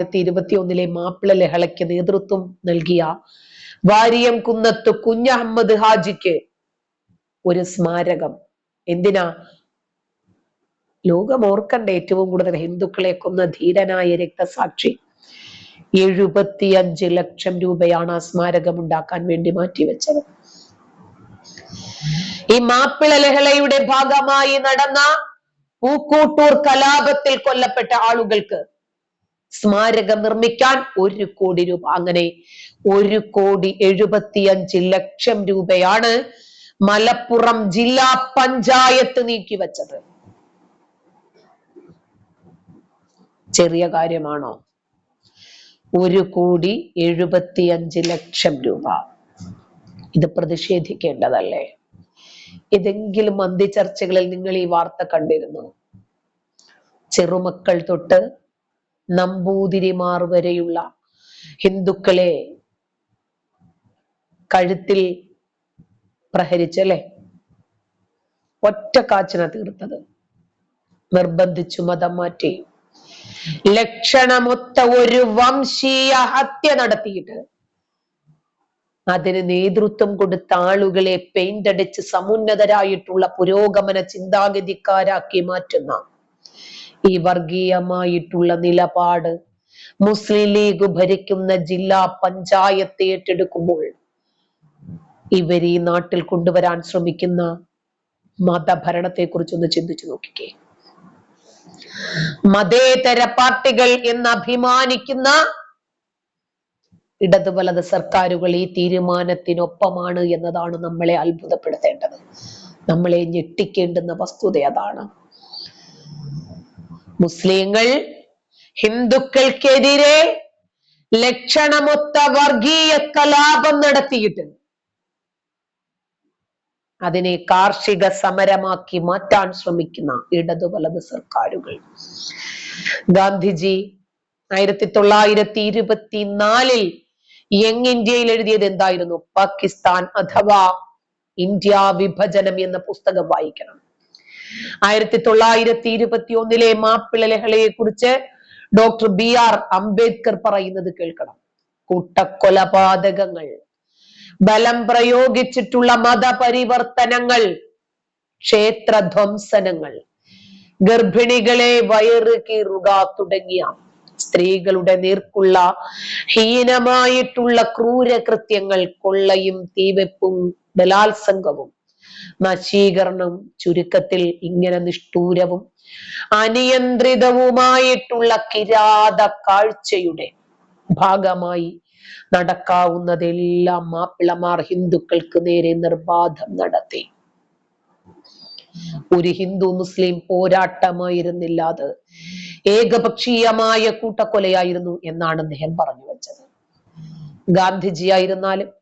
രണ്ടായിരത്തി ഇരുപത്തി ഒന്നിലെ മാപ്പിള ലഹളയ്ക്ക് നേതൃത്വം നൽകിയ വാരിയം കുന്നത്ത് കുഞ്ഞഹമ്മദ് ഹാജിക്ക് ഒരു സ്മാരകം. എന്തിനാ? ലോകം ഓർക്കണ്ട ഏറ്റവും കൂടുതൽ ഹിന്ദുക്കളെ കൊന്ന ധീരനായ രക്തസാക്ഷി. എഴുപത്തിയഞ്ച് ലക്ഷം രൂപയാണ് ആ സ്മാരകം ഉണ്ടാക്കാൻ വേണ്ടി മാറ്റിവെച്ചത്. ഈ മാപ്പിള ലഹളയുടെ ഭാഗമായി നടന്ന പൂക്കൂട്ടൂർ കലാപത്തിൽ കൊല്ലപ്പെട്ട ആളുകൾക്ക് സ്മാരകം നിർമ്മിക്കാൻ ഒരു കോടി രൂപ. അങ്ങനെ ഒരു കോടി എഴുപത്തിയഞ്ച് ലക്ഷം രൂപയാണ് മലപ്പുറം ജില്ലാ പഞ്ചായത്ത് നീക്കിവച്ചത്. ചെറിയ കാര്യമാണോ? ഒരു കോടി എഴുപത്തിയഞ്ച് ലക്ഷം രൂപ. ഇത് പ്രതിഷേധിക്കേണ്ടതല്ലേ? ഏതെങ്കിലും മന്തി ചർച്ചകളിൽ നിങ്ങൾ ഈ വാർത്ത കണ്ടിരുന്നു. ചെറുമക്കൾ തൊട്ട് നമ്പൂതിരിമാർ വരെയുള്ള ഹിന്ദുക്കളെ കഴുത്തിൽ പ്രഹരിച്ചല്ലേ? ഒറ്റ കാച്ചിന തീർത്തത്. നിർബന്ധിച്ചു മതം മാറ്റി. ലക്ഷണമൊത്ത ഒരു വംശീയ ഹത്യ നടത്തിയിട്ട് അതിന് നേതൃത്വം കൊടുത്ത ആളുകളെ പെയിന്റ് അടിച്ച് സമുന്നതരായിട്ടുള്ള പുരോഗമന ചിന്താഗതിക്കാരാക്കി മാറ്റുന്ന ഈ വർഗീയമായിട്ടുള്ള നിലപാട്. മുസ്ലിം ലീഗ് ഭരിക്കുന്ന ജില്ലാ പഞ്ചായത്ത് ഏറ്റെടുക്കുമ്പോൾ ഇവർ ഈ നാട്ടിൽ കൊണ്ടുവരാൻ ശ്രമിക്കുന്ന മതഭരണത്തെ കുറിച്ചൊന്ന് ചിന്തിച്ചു നോക്കിക്കേ. മതേതര പാർട്ടികൾ എന്ന് അഭിമാനിക്കുന്ന ഇടത് വലത് സർക്കാരുകൾ ഈ തീരുമാനത്തിനൊപ്പമാണ് എന്നതാണ് നമ്മളെ അത്ഭുതപ്പെടുത്തേണ്ടത്. നമ്മളെ ഞെട്ടിക്കേണ്ടുന്ന വസ്തുത അതാണ്. മുസ്ലിങ്ങൾ ഹിന്ദുക്കൾക്കെതിരെ ലക്ഷണമൊത്ത വർഗീയ കലാപം നടത്തിയിട്ട് അതിനെ കാർഷിക സമരമാക്കി മാറ്റാൻ ശ്രമിക്കുന്ന ഇടതു വലത് സർക്കാരുകൾ. ഗാന്ധിജി ആയിരത്തി തൊള്ളായിരത്തി ഇരുപത്തിനാലിൽ യങ് ഇന്ത്യയിൽ എഴുതിയത് എന്തായിരുന്നു? പാകിസ്ഥാൻ അഥവാ ഇന്ത്യ വിഭജനം എന്ന പുസ്തകം വായിക്കണം. ആയിരത്തി തൊള്ളായിരത്തി ഇരുപത്തി ഒന്നിലെ മാപ്പിള ലഹളയെ കുറിച്ച് ഡോക്ടർ ബി ആർ അംബേദ്കർ പറയുന്നത് കേൾക്കണം. കൂട്ടക്കൊലപാതകങ്ങൾ ബലം പ്രയോഗിച്ചിട്ടുള്ള മതപരിവർത്തനങ്ങൾ ക്ഷേത്രധ്വംസനങ്ങൾ ഗർഭിണികളെ വയറ് കീറുക തുടങ്ങിയ സ്ത്രീകളുടെ നേർക്കുള്ള ഹീനമായിട്ടുള്ള ക്രൂരകൃത്യങ്ങൾ കൊള്ളയും തീവെപ്പും ബലാത്സംഗവും നശീകരണം ചുരുക്കത്തിൽ ഇങ്ങനെ നിഷ്ഠൂരവും അനിയന്ത്രിതവുമായിട്ടുള്ള കിരാത കാഴ്ചയുടെ ഭാഗമായി നടക്കാവുന്നതെല്ലാം മാപ്പിളമാർ ഹിന്ദുക്കൾക്ക് നേരെ നിർബാധം നടത്തി. ഒരു ഹിന്ദു മുസ്ലിം പോരാട്ടമായിരുന്നില്ല അത്. ഏകപക്ഷീയമായ കൂട്ടക്കൊലയായിരുന്നു എന്നാണ് അദ്ദേഹം പറഞ്ഞു വെച്ചത്. ഗാന്ധിജി ആയിരുന്നാലും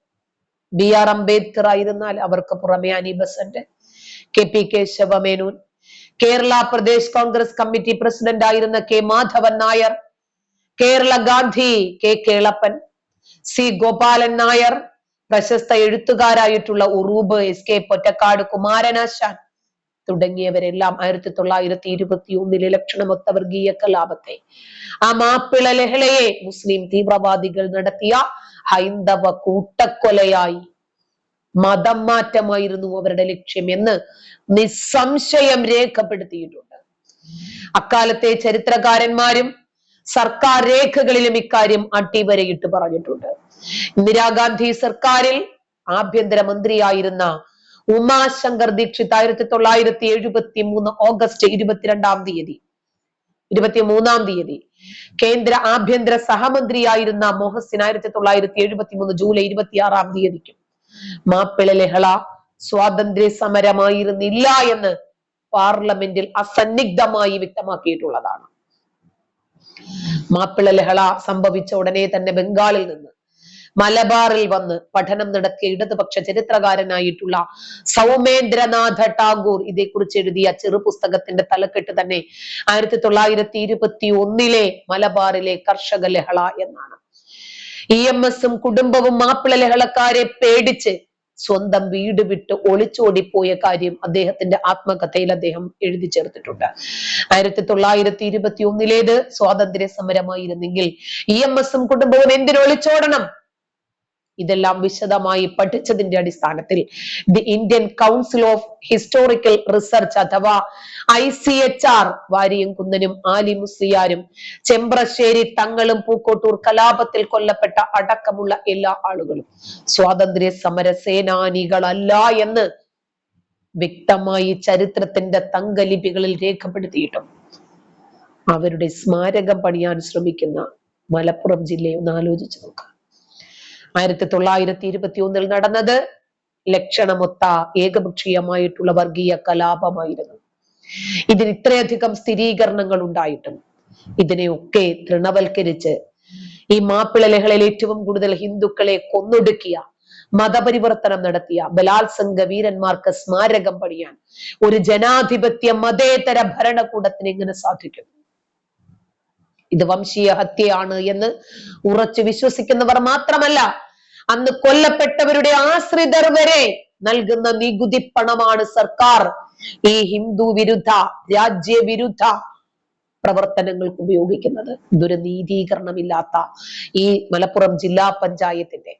ബി ആർ അംബേദ്കർ ആയിരുന്നാൽ അവർക്ക് പുറമെ Annie Besant K P Kesava Menon Kerala Pradesh Congress committee president ആയിരുന്ന K Madhavan Nair Kerala Gandhi K Kelappan C Gopalan Nair പ്രശസ്ത എഴുത്തുകാരായിട്ടുള്ള ഉറൂബ് എസ് കെ പൊറ്റക്കാട് കുമാരനാശാൻ തുടങ്ങിയവരെല്ലാം ആയിരത്തി തൊള്ളായിരത്തി ഇരുപത്തി ഒന്നിലെ ലക്ഷണമൊത്ത വർഗീയ കലാപത്തെ. ആ മാപ്പിള ലഹളയെ മുസ്ലിം തീവ്രവാദികൾ നടത്തിയ ഹൈന്ദവ കൂട്ടക്കൊലയായി. മതം മാറ്റമായിരുന്നു അവരുടെ ലക്ഷ്യം എന്ന് നിസ്സംശയം രേഖപ്പെടുത്തിയിട്ടുണ്ട്. അക്കാലത്തെ ചരിത്രകാരന്മാരും സർക്കാർ രേഖകളിലും ഇക്കാര്യം അട്ടിവരയിട്ട് പറഞ്ഞിട്ടുണ്ട്. ഇന്ദിരാഗാന്ധി സർക്കാരിൽ ആഭ്യന്തരമന്ത്രിയായിരുന്ന ഉമാശങ്കർ ദീക്ഷിത് ആയിരത്തി തൊള്ളായിരത്തി എഴുപത്തി മൂന്ന് ഓഗസ്റ്റ് ഇരുപത്തിരണ്ടാം തീയതി. ഇരുപത്തി മൂന്നാം തീയതി. കേന്ദ്ര ആഭ്യന്തര സഹമന്ത്രിയായിരുന്ന മോഹസിൻ ആയിരത്തി തൊള്ളായിരത്തി എഴുപത്തി മൂന്ന് ജൂലൈ ഇരുപത്തിയാറാം തീയതിക്കും. മാപ്പിള ലഹള സ്വാതന്ത്ര്യ സമരമായിരുന്നില്ല എന്ന് പാർലമെന്റിൽ അസന്നിഗ്ധമായി വ്യക്തമാക്കിയിട്ടുള്ളതാണ്. മാപ്പിള ലഹള സംഭവിച്ച ഉടനെ തന്നെ ബംഗാളിൽ നിന്ന് മലബാറിൽ വന്ന് പഠനം നടത്തിയ ഇടതുപക്ഷ ചരിത്രകാരനായിട്ടുള്ള സൗമേന്ദ്രനാഥ ടാഗോർ ഇതേക്കുറിച്ച് എഴുതിയ ചെറുപുസ്തകത്തിന്റെ തലക്കെട്ട് തന്നെ ആയിരത്തി തൊള്ളായിരത്തി ഇരുപത്തി ഒന്നിലെ മലബാറിലെ കർഷക ലഹള എന്നാണ്. ഇ എം എസും കുടുംബവും മാപ്പിള ലഹളക്കാരെ പേടിച്ച് സ്വന്തം വീട് വിട്ട് ഒളിച്ചോടിപ്പോയ കാര്യം അദ്ദേഹത്തിന്റെ ആത്മകഥയിൽ അദ്ദേഹം എഴുതി ചേർത്തിട്ടുണ്ട്. ആയിരത്തി തൊള്ളായിരത്തി ഇരുപത്തി ഒന്നിലേത് സ്വാതന്ത്ര്യ സമരമായിരുന്നെങ്കിൽ ഇ എം എസും കുടുംബവും എന്തിനു ഒളിച്ചോടണം ഇതെല്ലാം വിശദമായി പഠിച്ചതിന്റെ അടിസ്ഥാനത്തിൽ the Indian council of historical research അഥവാ ഐ സി എച്ച് ആർ വാരിയും കുന്നനും ആലി മുസ്ലിയാരും ചെമ്പ്രശ്ശേരി തങ്ങളും പൂക്കോട്ടൂർ കലാപത്തിൽ കൊല്ലപ്പെട്ട അടക്കമുള്ള എല്ലാ ആളുകളും സ്വാതന്ത്ര്യ സമര സേനാനികളല്ല എന്ന് വ്യക്തമായി ചരിത്രത്തിന്റെ തങ്കലിപികളിൽ രേഖപ്പെടുത്തിയിട്ടും അവരുടെ സ്മാരകം പണിയാൻ ശ്രമിക്കുന്ന മലപ്പുറം ജില്ലയെ ഒന്ന് ആലോചിച്ച് നോക്കാം. ആയിരത്തി തൊള്ളായിരത്തി ഇരുപത്തി ഒന്നിൽ നടന്നത്. ലക്ഷണമൊത്ത ഏകപക്ഷീയമായിട്ടുള്ള വർഗീയ കലാപമായിരുന്നു. ഇതിന് ഇത്രയധികം സ്ഥിരീകരണങ്ങൾ ഉണ്ടായിട്ടും ഇതിനെയൊക്കെ തൃണവൽക്കരിച്ച് ഈ മാപ്പിള ലഹളയിൽ ഏറ്റവും കൂടുതൽ ഹിന്ദുക്കളെ കൊന്നൊടുക്കിയ മതപരിവർത്തനം നടത്തിയ ബലാത്സംഗ വീരന്മാർക്ക് സ്മാരകം പണിയാൻ ഒരു ജനാധിപത്യ മതേതര ഭരണകൂടത്തിന് എങ്ങനെ സാധിക്കും? ഇത് വംശീയ ഹത്യയാണ് എന്ന് ഉറച്ചു വിശ്വസിക്കുന്നവർ മാത്രമല്ല അന്ന് കൊല്ലപ്പെട്ടവരുടെ ആശ്രിതർ വരെ നൽകുന്ന നികുതി പണമാണ് സർക്കാർ. ഈ ഹിന്ദു വിരുദ്ധ രാജ്യവിരുദ്ധ പ്രവർത്തനങ്ങൾക്ക് ഉപയോഗിക്കുന്നത്. ദുരനീതീകരണമില്ലാത്ത ഈ മലപ്പുറം ജില്ലാ പഞ്ചായത്തിന്റെ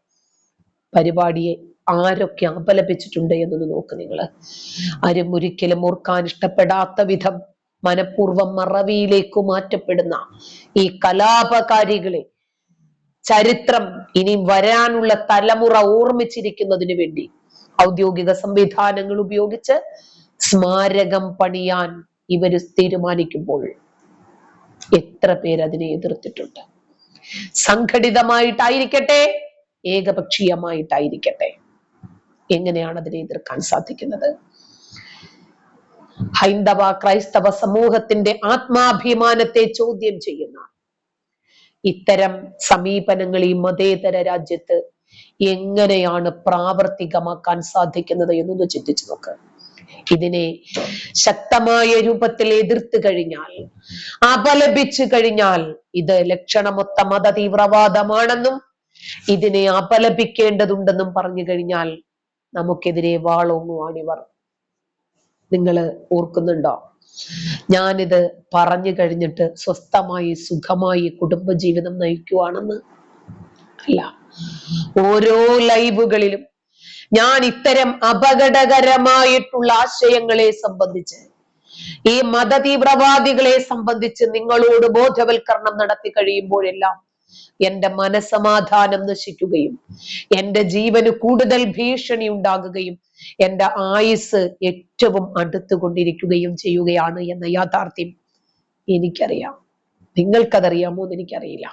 പരിപാടിയെ ആരൊക്കെ അപലപിച്ചിട്ടുണ്ട് എന്നൊന്ന് നോക്ക് നിങ്ങൾ ആരും ഒരിക്കലും ഓർക്കാൻ ഇഷ്ടപ്പെടാത്ത വിധം മനഃപൂർവം മറവിയിലേക്ക് മാറ്റപ്പെടുന്ന ഈ കലാപകാരികളെ ചരിത്രം ഇനി വരാനുള്ള തലമുറ ഓർമ്മിച്ചിരിക്കുന്നതിന് വേണ്ടി ഔദ്യോഗിക സംവിധാനങ്ങൾ ഉപയോഗിച്ച് സ്മാരകം പണിയാൻ ഇവർ തീരുമാനിക്കുമ്പോൾ എത്ര പേര് അതിനെ എതിർത്തിട്ടുണ്ട്? സംഘടിതമായിട്ടായിരിക്കട്ടെ ഏകപക്ഷീയമായിട്ടായിരിക്കട്ടെ? എങ്ങനെയാണ് അതിനെ എതിർക്കാൻ സാധിക്കുന്നത്? ഹൈന്ദവ ക്രൈസ്തവ സമൂഹത്തിന്റെ ആത്മാഭിമാനത്തെ ചോദ്യം ചെയ്യുന്ന ഇത്തരം സമീപനങ്ങൾ ഈ മതേതര രാജ്യത്ത് എങ്ങനെയാണ് പ്രാവർത്തികമാക്കാൻ സാധിക്കുന്നത് എന്നൊന്ന് ചിന്തിച്ചു നോക്ക്. ഇതിനെ ശക്തമായ രൂപത്തിൽ എതിർത്ത് കഴിഞ്ഞാൽ അപലപിച്ചു കഴിഞ്ഞാൽ ഇത് ലക്ഷണമൊത്ത മത തീവ്രവാദമാണെന്നും ഇതിനെ അപലപിക്കേണ്ടതുണ്ടെന്നും പറഞ്ഞു കഴിഞ്ഞാൽ നമുക്കെതിരെ വാളോങ്ങുവാണിവർ. നിങ്ങൾ ഓർക്കുന്നുണ്ടോ? ഞാനിത് പറഞ്ഞു കഴിഞ്ഞിട്ട് സ്വസ്ഥമായി സുഖമായി കുടുംബജീവിതം നയിക്കുവാണെന്ന്? അല്ല. ഓരോ ലൈവുകളിലും ഞാൻ ഇത്തരം അപകടകരമായിട്ടുള്ള ആശയങ്ങളെ സംബന്ധിച്ച് ഈ മതതീവ്രവാദികളെ സംബന്ധിച്ച് നിങ്ങളോട് ബോധവൽക്കരണം നടത്തി കഴിയുമ്പോഴെല്ലാം എന്റെ മനസമാധാനം നശിക്കുകയും എന്റെ ജീവന് കൂടുതൽ ഭീഷണി ഉണ്ടാകുകയും എന്റെ ആയുസ് ഏറ്റവും അടുത്തുകൊണ്ടിരിക്കുകയും ചെയ്യുകയാണ് എന്ന യാഥാർത്ഥ്യം എനിക്കറിയാം. നിങ്ങൾക്കതറിയാമോ എന്ന് എനിക്കറിയില്ല.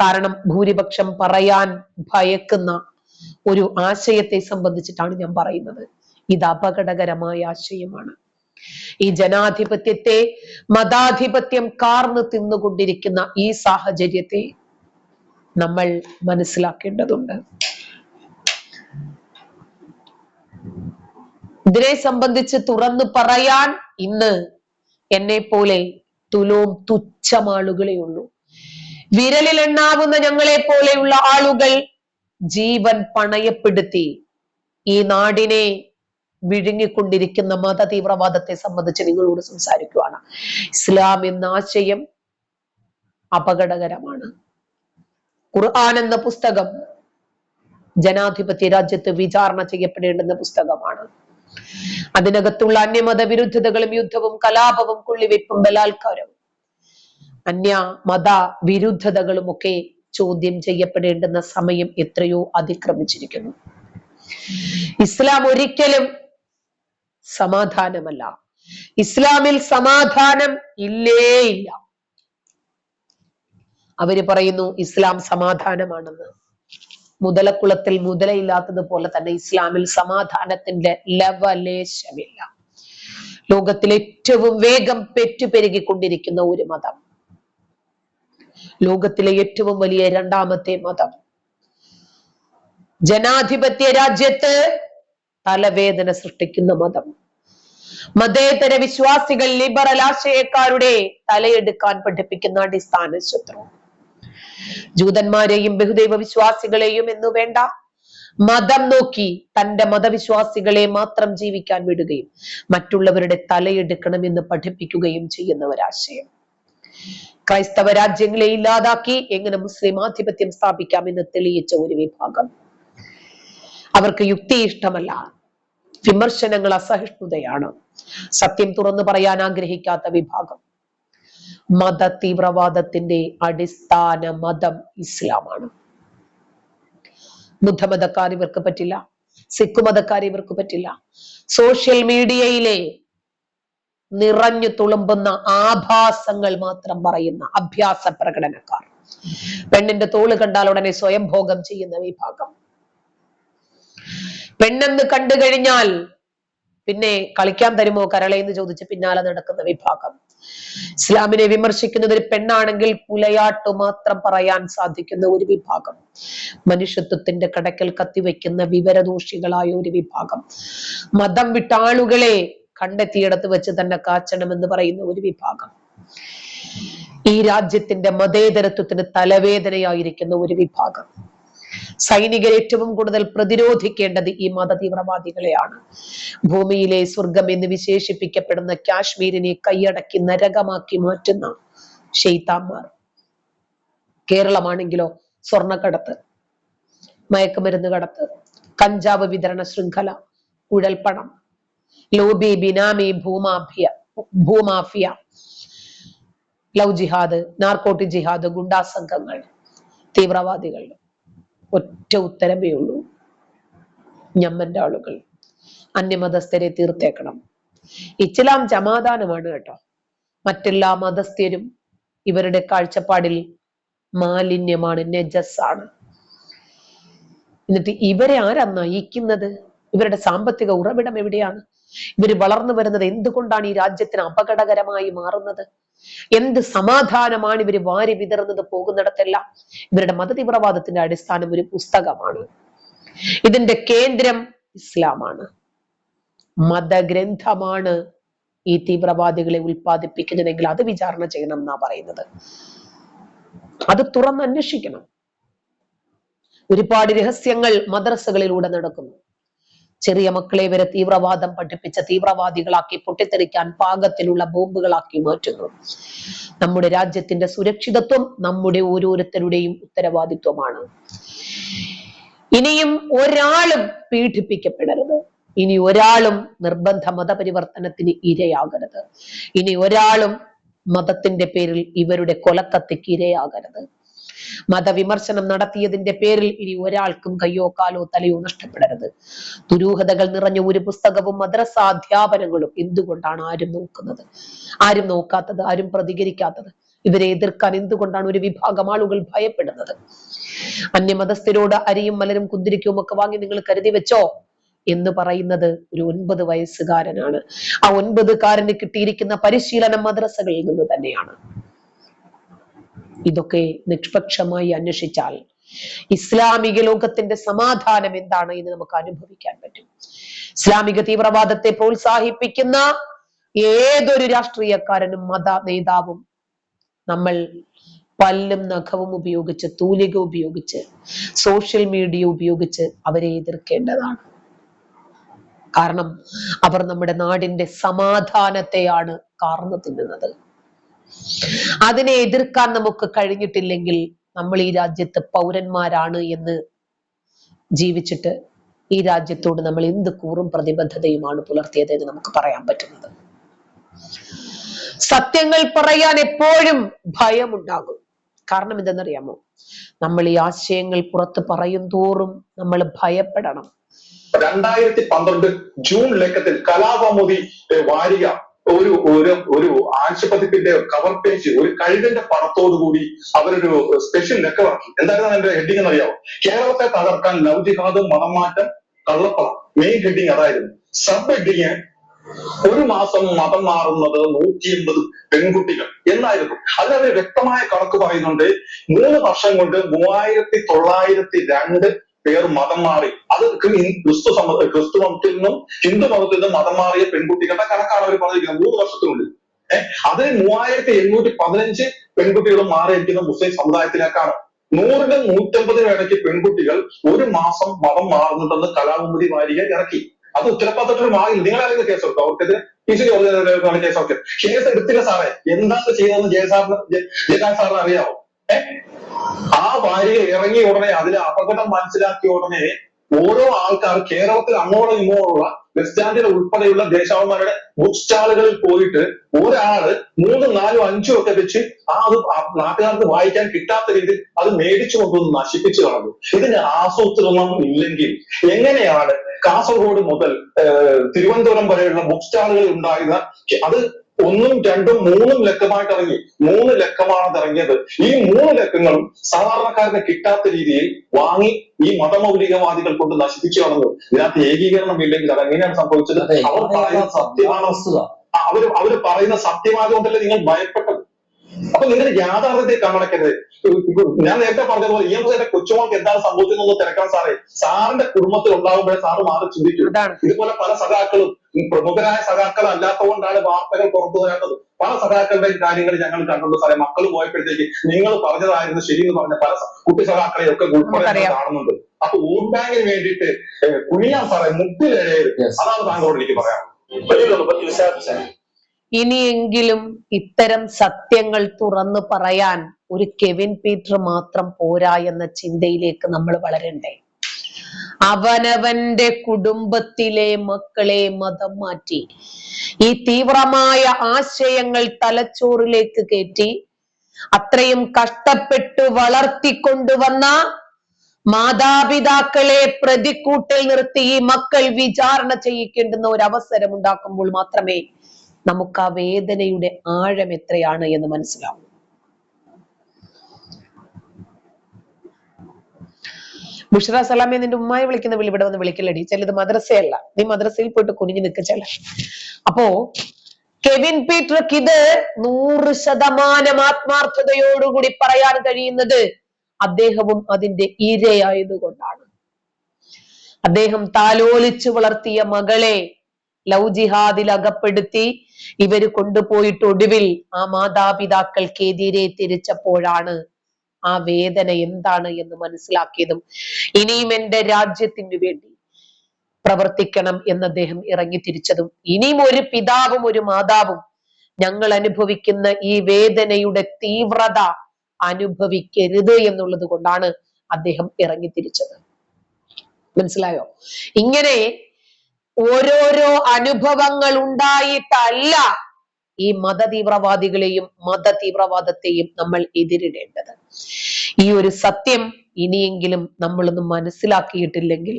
കാരണം ഭൂരിപക്ഷം പറയാൻ ഭയക്കുന്ന ഒരു ആശയത്തെ സംബന്ധിച്ചിട്ടാണ് ഞാൻ പറയുന്നത്. ഇത് അപകടകരമായ ആശയമാണ്. ഈ ജനാധിപത്യത്തെ മതാധിപത്യം കാർന്നു തിന്നുകൊണ്ടിരിക്കുന്ന ഈ സാഹചര്യത്തെ നമ്മൾ മനസ്സിലാക്കേണ്ടതുണ്ട്. ഇതിനെ സംബന്ധിച്ച് തുറന്നു പറയാൻ ഇന്ന് എന്നെ പോലെ തുലോം തുച്ഛമാളുകളേ ഉള്ളൂ. വിരലിൽ എണ്ണാവുന്ന ഞങ്ങളെ പോലെയുള്ള ആളുകൾ ജീവൻ പണയപ്പെടുത്തി ഈ നാടിനെ വിഴുങ്ങിക്കൊണ്ടിരിക്കുന്ന മത തീവ്രവാദത്തെ സംബന്ധിച്ച് നിങ്ങളോട് സംസാരിക്കുവാണ്. ഇസ്ലാം എന്ന ആശയം അപകടകരമാണ്. ഖുർആൻ എന്ന പുസ്തകം ജനാധിപത്യ രാജ്യത്ത് വിചാരണ ചെയ്യപ്പെടേണ്ടുന്ന പുസ്തകമാണ്. അതിനകത്തുള്ള അന്യമത വിരുദ്ധതകളും യുദ്ധവും കലാപവും കൊള്ളിവെപ്പും ബലാത്കാരവും അന്യ മത വിരുദ്ധതകളും ഒക്കെ ചോദ്യം ചെയ്യപ്പെടേണ്ടുന്ന സമയം എത്രയോ അതിക്രമിച്ചിരിക്കുന്നു. ഇസ്ലാം ഒരിക്കലും സമാധാനമല്ല. ഇസ്ലാമിൽ സമാധാനം ഇല്ലേ ഇല്ല അവർ പറയുന്നു ഇസ്ലാം സമാധാനമാണെന്ന്. മുതലക്കുളത്തിൽ മുതലയില്ലാത്തത് പോലെ തന്നെ ഇസ്ലാമിൽ സമാധാനത്തിന്റെ ലവലേശമില്ല. ലോകത്തിൽ ഏറ്റവും വേഗം പെറ്റുപെരുകിക്കൊണ്ടിരിക്കുന്ന ഒരു മതം. ലോകത്തിലെ ഏറ്റവും വലിയ രണ്ടാമത്തെ മതം. ജനാധിപത്യ രാജ്യത്ത് തലവേദന സൃഷ്ടിക്കുന്ന മതം. മതേതര വിശ്വാസികൾ ലിബറൽ ആശയക്കാരുടെ തലയെടുക്കാൻ പഠിപ്പിക്കുന്ന അടിസ്ഥാന ശത്രു. ജൂതന്മാരെയും ബഹുദൈവ വിശ്വാസികളെയും എന്നു വേണ്ട. മതം നോക്കി തന്റെ മതവിശ്വാസികളെ മാത്രം ജീവിക്കാൻ വിടുകയും മറ്റുള്ളവരുടെ തലയെടുക്കണമെന്ന് പഠിപ്പിക്കുകയും ചെയ്യുന്ന ഒരാശയം ക്രൈസ്തവ രാജ്യങ്ങളെ ഇല്ലാതാക്കി എങ്ങനെ മുസ്ലിം ആധിപത്യം സ്ഥാപിക്കാം എന്ന് തെളിയിച്ച ഒരു വിഭാഗം. അവർക്ക് യുക്തി ഇഷ്ടമല്ല. വിമർശനങ്ങൾ അസഹിഷ്ണുതയാണ്. സത്യം തുറന്നു പറയാൻ ആഗ്രഹിക്കാത്ത വിഭാഗം. മത തീവ്രവാദത്തിന്റെ അടിസ്ഥാന മതം ഇസ്ലാമാണ്. ബുദ്ധമതക്കാർ ഇവർക്ക് പറ്റില്ല സിഖ് മതക്കാർ ഇവർക്ക് പറ്റില്ല. സോഷ്യൽ മീഡിയയിലെ നിറഞ്ഞു തുളുമ്പുന്ന ആഭാസങ്ങൾ മാത്രം പറയുന്ന അഭ്യാസ പ്രകടനക്കാർ. പെണ്ണിന്റെ തോൾ കണ്ടാൽ ഉടനെ സ്വയം ഭോഗം ചെയ്യുന്ന വിഭാഗം. പെണ്ണെന്ന് കണ്ടു കഴിഞ്ഞാൽ പിന്നെ കളിക്കാൻ തരുമോ കരളെ എന്ന് ചോദിച്ച് പിന്നാലെ നടക്കുന്ന വിഭാഗം. ഇസ്ലാമിനെ വിമർശിക്കുന്നത് ഒരു പെണ്ണാണെങ്കിൽ പുലയാട്ടു മാത്രം പറയാൻ സാധിക്കുന്ന ഒരു വിഭാഗം. മനുഷ്യത്വത്തിന്റെ കടക്കൽ കത്തിവെക്കുന്ന വിവരദോഷികളായ ഒരു വിഭാഗം. മതം വിട്ടാളുകളെ കണ്ടെത്തിയിടത്ത് വെച്ച് തന്നെ കാച്ചണമെന്ന് പറയുന്ന ഒരു വിഭാഗം. ഈ രാജ്യത്തിന്റെ മതേതരത്വത്തിന് തലവേദനയായിരിക്കുന്ന ഒരു വിഭാഗം. സൈനികർ ഏറ്റവും കൂടുതൽ പ്രതിരോധിക്കേണ്ടത് ഈ മത തീവ്രവാദികളെയാണ് ഭൂമിയിലെ സ്വർഗം എന്ന് വിശേഷിപ്പിക്കപ്പെടുന്ന കാശ്മീരിനെ കൈയടക്കി നരകമാക്കി മാറ്റുന്ന ഷെയ്ത്താന്മാർ കേരളമാണെങ്കിലോ സ്വർണക്കടത്ത് മയക്കുമരുന്ന് കടത്ത് കഞ്ചാവ് വിതരണ ശൃംഖല കുഴൽപ്പണം ലോബി ബിനാമി ഭൂമാഫിയ ഭൂമാഫിയ ലവ് ജിഹാദ് നാർക്കോട്ടി ജിഹാദ് ഗുണ്ടാ സംഘങ്ങൾ തീവ്രവാദികൾ. ഒറ്റ ഉത്തരമേ ഉള്ളൂ. ഞമ്മന്റെ ആളുകൾ അന്യമതസ്ഥരെ തീർത്തേക്കണം. ഇസ്ലാം സമാധാനമാണ് കേട്ടോ. മറ്റെല്ലാ മതസ്ഥരും ഇവരുടെ കാഴ്ചപ്പാടിൽ മാലിന്യമാണ് നെജസ്സാണ്. എന്നിട്ട് ഇവരെ ആരാ നയിക്കുന്നത്? ഇവരുടെ സാമ്പത്തിക ഉറവിടം എവിടെയാണ്? ഇവർ വളർന്നു വരുന്നത് എന്തുകൊണ്ടാണ് ഈ രാജ്യത്തിന് അപകടകരമായി മാറുന്നത്? എന്ത് സമാധാനമാണ് ഇവർ വാരി വിതറുന്നത് പോകുന്നിടത്തെല്ലാം? ഇവരുടെ മതതീവ്രവാദത്തിന്റെ അടിസ്ഥാനം ഒരു പുസ്തകമാണ്. ഇതിന്റെ കേന്ദ്രം ഇസ്ലാമാണ്. മതഗ്രന്ഥമാണ് ഈ തീവ്രവാദികളെ ഉൽപ്പാദിപ്പിക്കുന്നതെങ്കിൽ അത് വിചാരണ ചെയ്യണം എന്നാ പറയുന്നത്. അത് തുറന്ന് അന്വേഷിക്കണം ഒരുപാട് രഹസ്യങ്ങൾ മദ്രസകളിലൂടെ നടക്കുന്നു. ചെറിയ മക്കളെ വരെ തീവ്രവാദം പഠിപ്പിച്ച തീവ്രവാദികളാക്കി പൊട്ടിത്തെറിക്കാൻ പാകത്തിലുള്ള ബോംബുകളാക്കി മാറ്റുന്നു. നമ്മുടെ രാജ്യത്തിന്റെ സുരക്ഷിതത്വം നമ്മുടെ ഓരോരുത്തരുടെയും ഉത്തരവാദിത്വമാണ്. ഇനിയും ഒരാളും പീഡിപ്പിക്കപ്പെടരുത്. ഇനി ഒരാളും നിർബന്ധ മതപരിവർത്തനത്തിന് ഇരയാകരുത്. ഇനി ഒരാളും മതത്തിന്റെ പേരിൽ ഇവരുടെ കൊലക്കത്തിക്ക് ഇരയാകരുത്. മതവിമർശനം നടത്തിയതിന്റെ പേരിൽ ഇനി ഒരാൾക്കും കയ്യോ കാലോ തലയോ നഷ്ടപ്പെടരുത്. ദുരൂഹതകൾ നിറഞ്ഞ ഒരു പുസ്തകവും മദ്രസാധ്യാപനങ്ങളും എന്തുകൊണ്ടാണ് ആരും നോക്കുന്നത്? ആരും നോക്കാത്തത് ആരും പ്രതികരിക്കാത്തത്? ഇവരെ എതിർക്കാൻ എന്തുകൊണ്ടാണ് ഒരു വിഭാഗം ആളുകൾ ഭയപ്പെടുന്നത്? അന്യമതസ്ഥരോട് അരിയും മലരും കുന്തിരിക്കും ഒക്കെ വാങ്ങി നിങ്ങൾ കരുതി വെച്ചോ? എന്ന് പറയുന്നത് ഒരു ഒൻപത് വയസ്സുകാരനാണ്. ആ ഒൻപതുകാരന് കിട്ടിയിരിക്കുന്ന പരിശീലനം മദ്രസകളിൽ നിന്ന് തന്നെയാണ്. ഇതൊക്കെ നിഷ്പക്ഷമായി അന്വേഷിച്ചാൽ ഇസ്ലാമിക ലോകത്തിന്റെ സമാധാനം എന്താണ് എന്ന് നമുക്ക് അനുഭവിക്കാൻ പറ്റും. ഇസ്ലാമിക തീവ്രവാദത്തെ പ്രോത്സാഹിപ്പിക്കുന്ന ഏതൊരു രാഷ്ട്രീയക്കാരനും മത നേതാവും നമ്മൾ പല്ലും നഖവും ഉപയോഗിച്ച് തൂലിക ഉപയോഗിച്ച് സോഷ്യൽ മീഡിയ ഉപയോഗിച്ച് അവരെ എതിർക്കേണ്ടതാണ്. കാരണം അവർ നമ്മുടെ നാടിന്റെ സമാധാനത്തെയാണ് കാർന്നു തിന്നുന്നത്. അതിനെ എതിർക്കാൻ നമുക്ക് കഴിഞ്ഞിട്ടില്ലെങ്കിൽ നമ്മൾ ഈ രാജ്യത്ത് പൗരന്മാരാണ് എന്ന് ജീവിച്ചിട്ട് ഈ രാജ്യത്തോട് നമ്മൾ എന്ത് കൂറും പ്രതിബദ്ധതയുമാണ് പുലർത്തിയത് എന്ന് നമുക്ക് പറയാൻ പറ്റുന്നത്. സത്യങ്ങൾ പറയാൻ എപ്പോഴും ഭയമുണ്ടാകും. കാരണം എന്തെന്നറിയാമോ? നമ്മൾ ഈ ആശയങ്ങൾ പുറത്ത് പറയും തോറും നമ്മൾ ഭയപ്പെടണം. രണ്ടായിരത്തി പന്ത്രണ്ട് ജൂൺ ലേഖത്തിൽ കലാപമോദി വാരിക ഒരു ഒരു ഒരു ആഴ്ചപ്പതിപ്പിന്റെ കവർ പേജ് ഒരു കഴുകന്റെ പണത്തോടുകൂടി അവരൊരു സ്പെഷ്യൽ ഇറക്കി എന്തായിരുന്നു അതിന്റെ ഹെഡിങ് എന്നറിയാമോ കേരളത്തെ തകർക്കാൻ ലവ് ജിഹാദും മതം മാറ്റം കള്ളപ്പണം. മെയിൻ ഹെഡിങ് അതായിരുന്നു. സബ് ഹെഡിങ് ഒരു മാസം മതം മാറുന്നത് നൂറ്റി എൺപത് പെൺകുട്ടികൾ എന്നായിരുന്നു. അതിനവർ വ്യക്തമായ കണക്ക് പറയുന്നുണ്ട്. മൂന്ന് വർഷം കൊണ്ട് മൂവായിരത്തി തൊള്ളായിരത്തി രണ്ട് പേർ മതം മാറി. അത് ക്രിസ്തു സമ ക്രിസ്തു മതത്തിൽ നിന്നും ഹിന്ദു മതത്തിൽ നിന്നും മതം മാറിയ പെൺകുട്ടികളുടെ കണക്കാണ് അവർ പറഞ്ഞിരിക്കുന്നത്? മൂന്ന് വർഷത്തിനുള്ളിൽ. ഏഹ് അത് മൂവായിരത്തി എണ്ണൂറ്റി പതിനഞ്ച് പെൺകുട്ടികളും മാറിയിരിക്കുന്ന മുസ്ലിം സമുദായത്തിലേക്കാണ്. നൂറിനും നൂറ്റമ്പതിനും ഇടയ്ക്ക് പെൺകുട്ടികൾ ഒരു മാസം മതം മാറുന്നുണ്ടെന്ന് കലാകുമുദി വാരിക ഇറക്കി. അത് ഉത്തരവാദിത്തത്തിൽ മാറില്ല ആരെങ്കിലും കേസ് എടുത്തോ അവർക്കെതിരെ P C George case okay case എടുത്തില്ല സാറേ. എന്താണ് ചെയ്തതെന്ന് ജയസാറിന് ജയരാജ് സാറിന് അറിയാമോ ആ വാരിക ഇറങ്ങിയ ഉടനെ അതിലെ അപകടം മനസ്സിലാക്കിയ ഉടനെ ഓരോ ആൾക്കാർ കേരളത്തിൽ അങ്ങോളം ഇങ്ങോട്ടുള്ള വെസ്റ്റ് സ്റ്റാൻഡിൽ ഉൾപ്പെടെയുള്ള ദേശാവന്മാരുടെ ബുക്ക് സ്റ്റാളുകളിൽ പോയിട്ട് ഒരാൾ മൂന്നും നാലും അഞ്ചും ഒക്കെ വെച്ച് ആ അത് നാട്ടുകാർക്ക് വായിക്കാൻ കിട്ടാത്ത രീതിയിൽ അത് മേടിച്ചു കൊണ്ടുവന്ന് നശിപ്പിച്ചു കളഞ്ഞു. ഇതിന് ആസൂത്രണം ഇല്ലെങ്കിൽ എങ്ങനെയാണ് കാസർഗോഡ് മുതൽ തിരുവനന്തപുരം വരെയുള്ള ബുക്ക് സ്റ്റാളുകളിൽ ഉണ്ടായിരുന്ന അത് ഒന്നും രണ്ടും മൂന്നും ലക്കമായിട്ട് ഇറങ്ങി. മൂന്ന് ലക്കമാണ് ഇറങ്ങിയത്. ഈ മൂന്ന് ലക്കങ്ങളും സാധാരണക്കാരന് കിട്ടാത്ത രീതിയിൽ വാങ്ങി ഈ മതമൗലികവാദികൾ കൊണ്ട് നശിപ്പിച്ചു കളഞ്ഞു. ഇതിനകത്ത് ഏകീകരണം ഇല്ലെങ്കിൽ അത് എങ്ങനെയാണ് സംഭവിച്ചത്? അവർ പറയുന്ന സത്യമാണ്. അവർ അവർ പറയുന്ന സത്യമായതുകൊണ്ടല്ലേ നിങ്ങൾ ഭയപ്പെട്ടത്? അപ്പൊ നിങ്ങൾ യാഥാർത്ഥ്യത്തെ കണ്ണടക്കരുത് ഞാൻ നേരത്തെ പറഞ്ഞതുപോലെ പോലെ എം എന്റെ കൊച്ചുമോൾക്ക് എന്താണ് സംഭവിക്കുന്നത് തിരക്കാൻ സാറേ. സാറിന്റെ കുടുംബത്തിൽ ഉണ്ടാകുമ്പോഴേ സാറ് മാറി ചിന്തിക്കും. ഇതുപോലെ പല സഖാക്കളും പ്രമുഖരായ സഖാക്കൾ അല്ലാത്തതുകൊണ്ടാണ് വാർത്തകൾ പുറത്തു വരാത്തത്. പല സഖാക്കളുടെയും കാര്യങ്ങൾ ഞങ്ങൾ കണ്ടുള്ളൂ സാറേ. മക്കൾ പോയപ്പോഴത്തേക്ക് നിങ്ങൾ പറഞ്ഞതായിരുന്നു ശരി എന്ന് പറഞ്ഞ പല കുട്ടി സഖാക്കളെ ഒക്കെ ഉൾപ്പെടെ. കാണുന്നുണ്ട്. അപ്പൊ വോട്ട് ബാങ്കിന് വേണ്ടിയിട്ട് കുണിയാൻ കുനിയാൻ സാറേ മുട്ടിലെഴയത് Yes. അതാണ് താങ്കളോട് എനിക്ക് പറയാം ഇനിയെങ്കിലും ഇത്തരം സത്യങ്ങൾ തുറന്നു പറയാൻ ഒരു കെവിൻ പീറ്റർ മാത്രം പോരാ എന്ന ചിന്തയിലേക്ക് നമ്മൾ വളരണ്ടേ? അവനവന്റെ കുടുംബത്തിലെ മക്കളെ മതം മാറ്റി ഈ തീവ്രമായ ആശയങ്ങൾ തലച്ചോറിലേക്ക് കയറ്റി അത്രയും കഷ്ടപ്പെട്ടു വളർത്തിക്കൊണ്ടുവന്ന മാതാപിതാക്കളെ പ്രതിക്കൂട്ടിൽ നിർത്തി ഈ മക്കൾ വിചാരണ ചെയ്യിക്കേണ്ടുന്ന ഒരു അവസരം ഉണ്ടാക്കുമ്പോൾ മാത്രമേ നമുക്ക് ആ വേദനയുടെ ആഴം എത്രയാണ് എന്ന് മനസ്സിലാവും. ബുഷറ സലാമെ നിന്റെ ഉമ്മായി വിളിക്കുന്ന വിളി ഇവിടെ വന്ന് വിളിക്കലടി ചെല്ലത് മദ്രസയല്ല. നീ മദ്രസയിൽ പോയിട്ട് കുനിഞ്ഞു നിൽക്ക ചില. അപ്പോ കെവിൻ പീറ്റർക്ക് ഇത് നൂറ് ശതമാനം ആത്മാർത്ഥതയോടുകൂടി പറയാൻ കഴിയുന്നത് അദ്ദേഹവും അതിന്റെ ഇരയായതുകൊണ്ടാണ്. അദ്ദേഹം താലോലിച്ചു വളർത്തിയ മകളെ ലവ് ജിഹാദിൽ അകപ്പെടുത്തി. ഇവർ കൊണ്ടുപോയിട്ട് ഒടുവിൽ ആ മാതാപിതാക്കൾക്കെതിരെ തിരിച്ചപ്പോഴാണ് ആ വേദന എന്താണ് എന്ന് മനസ്സിലാക്കിയതും ഇനിയും എന്റെ രാജ്യത്തിന് വേണ്ടി പ്രവർത്തിക്കണം എന്ന് അദ്ദേഹം ഇറങ്ങി തിരിച്ചതും ഇനിയും ഒരു പിതാവും ഒരു മാതാവും ഞങ്ങൾ അനുഭവിക്കുന്ന ഈ വേദനയുടെ തീവ്രത അനുഭവിക്കരുത് എന്നുള്ളത് കൊണ്ടാണ് അദ്ദേഹം ഇറങ്ങി തിരിച്ചത്. മനസ്സിലായോ? ഇങ്ങനെ ഓരോരോ അനുഭവങ്ങൾ ഉണ്ടായിട്ടല്ല ഈ മത തീവ്രവാദികളെയും മത തീവ്രവാദത്തെയും നമ്മൾ എതിരിടേണ്ടത്. ഈ ഒരു സത്യം ഇനിയെങ്കിലും നമ്മളൊന്ന് മനസ്സിലാക്കിയിട്ടില്ലെങ്കിൽ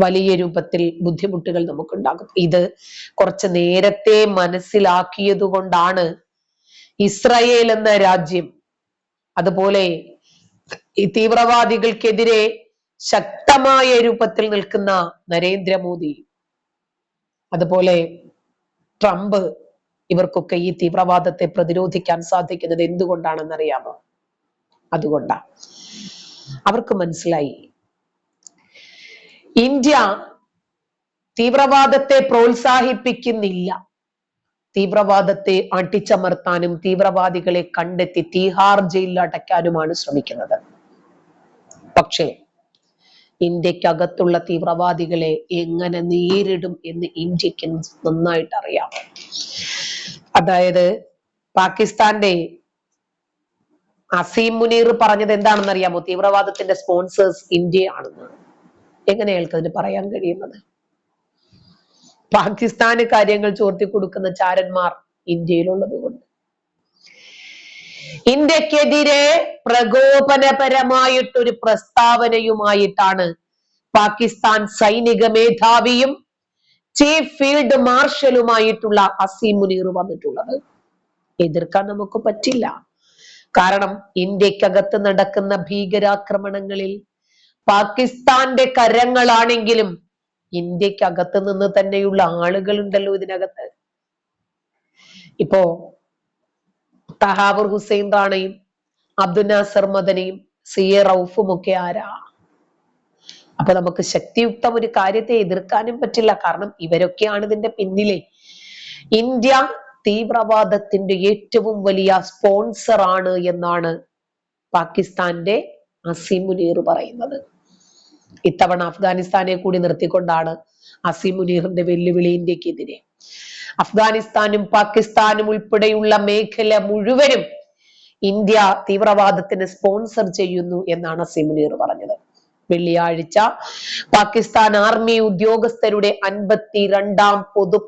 വലിയ രൂപത്തിൽ ബുദ്ധിമുട്ടുകൾ നമുക്കുണ്ടാകും. ഇത് കുറച്ച് നേരത്തെ മനസ്സിലാക്കിയത് കൊണ്ടാണ് ഇസ്രയേൽ എന്ന രാജ്യം അതുപോലെ ഈ തീവ്രവാദികൾക്കെതിരെ ശക്തമായ രൂപത്തിൽ നിൽക്കുന്ന നരേന്ദ്രമോദി. അതുപോലെ ട്രംപ് ഇവർക്കൊക്കെ ഈ തീവ്രവാദത്തെ പ്രതിരോധിക്കാൻ സാധിക്കുന്നത് എന്തുകൊണ്ടാണെന്നറിയാമോ? അതുകൊണ്ടാ. അവർക്ക് മനസ്സിലായി. ഇന്ത്യ തീവ്രവാദത്തെ പ്രോത്സാഹിപ്പിക്കുന്നില്ല. തീവ്രവാദത്തെ അടിച്ചമർത്താനും തീവ്രവാദികളെ കണ്ടെത്തി തീഹാർ ജയിലിൽ അടയ്ക്കാനുമാണ് ശ്രമിക്കുന്നത്. പക്ഷേ ഇന്ത്യക്കകത്തുള്ള തീവ്രവാദികളെ എങ്ങനെ നേരിടും എന്ന് ഇന്ത്യയ്ക്ക് നന്നായിട്ട് അറിയാം അതായത് പാകിസ്ഥാന്റെ അസീം മുനീർ പറഞ്ഞത് എന്താണെന്ന് അറിയാമോ തീവ്രവാദത്തിന്റെ സ്പോൺസേഴ്സ് ഇന്ത്യയാണെന്ന്. എങ്ങനെ അയാൾക്ക് അതിന് പറയാൻ കഴിയുന്നത്? പാകിസ്ഥാന് കാര്യങ്ങൾ ചോർത്തി കൊടുക്കുന്ന ചാരന്മാർ ഇന്ത്യയിലുള്ളത് കൊണ്ട് ഇന്ത്യക്കെതിരെ പ്രകോപനപരമായിട്ടൊരു പ്രസ്താവനയുമായിട്ടാണ് പാകിസ്ഥാൻ സൈനിക മേധാവിയും ചീഫ് ഫീൽഡ് മാർഷലുമായിട്ടുള്ള അസീം മുനീർ വന്നിട്ടുള്ളത്. എതിർക്കാൻ നമുക്ക് പറ്റില്ല. കാരണം ഇന്ത്യക്കകത്ത് നടക്കുന്ന ഭീകരാക്രമണങ്ങളിൽ പാകിസ്ഥാന്റെ കരങ്ങളാണെങ്കിലും ഇന്ത്യക്കകത്ത് നിന്ന് തന്നെയുള്ള ആളുകളുണ്ടല്ലോ ഇതിനകത്ത്. ഇപ്പോ തഹാബുർ ഹുസൈൻ റാണയും അബ്ദുൽ നാസർ മദനയും സി എ റൌഫും ഒക്കെ ആരാ? അപ്പൊ നമുക്ക് ശക്തിയുക്തം ഒരു കാര്യത്തെ എതിർക്കാനും പറ്റില്ല. കാരണം ഇവരൊക്കെയാണ് ഇതിന്റെ പിന്നിലെ. ഇന്ത്യ തീവ്രവാദത്തിന്റെ ഏറ്റവും വലിയ സ്പോൺസർ ആണ് എന്നാണ് പാകിസ്ഥാന്റെ അസീം മുനീർ പറയുന്നത്. ഇത്തവണ അഫ്ഗാനിസ്ഥാനെ കൂടി നിർത്തിക്കൊണ്ടാണ് അസീം മുനീറിന്റെ വെല്ലുവിളി ഇന്ത്യക്കെതിരെ. അഫ്ഗാനിസ്ഥാനും പാകിസ്ഥാനും ഉൾപ്പെടെയുള്ള മേഖല മുഴുവനും ഇന്ത്യ തീവ്രവാദത്തിന് സ്പോൺസർ ചെയ്യുന്നു എന്നാണ് സിമുനീർ മുനീർ പറഞ്ഞത്. വെള്ളിയാഴ്ച പാകിസ്ഥാൻ ആർമി ഉദ്യോഗസ്ഥരുടെ അൻപത്തിരണ്ടാം പൊതു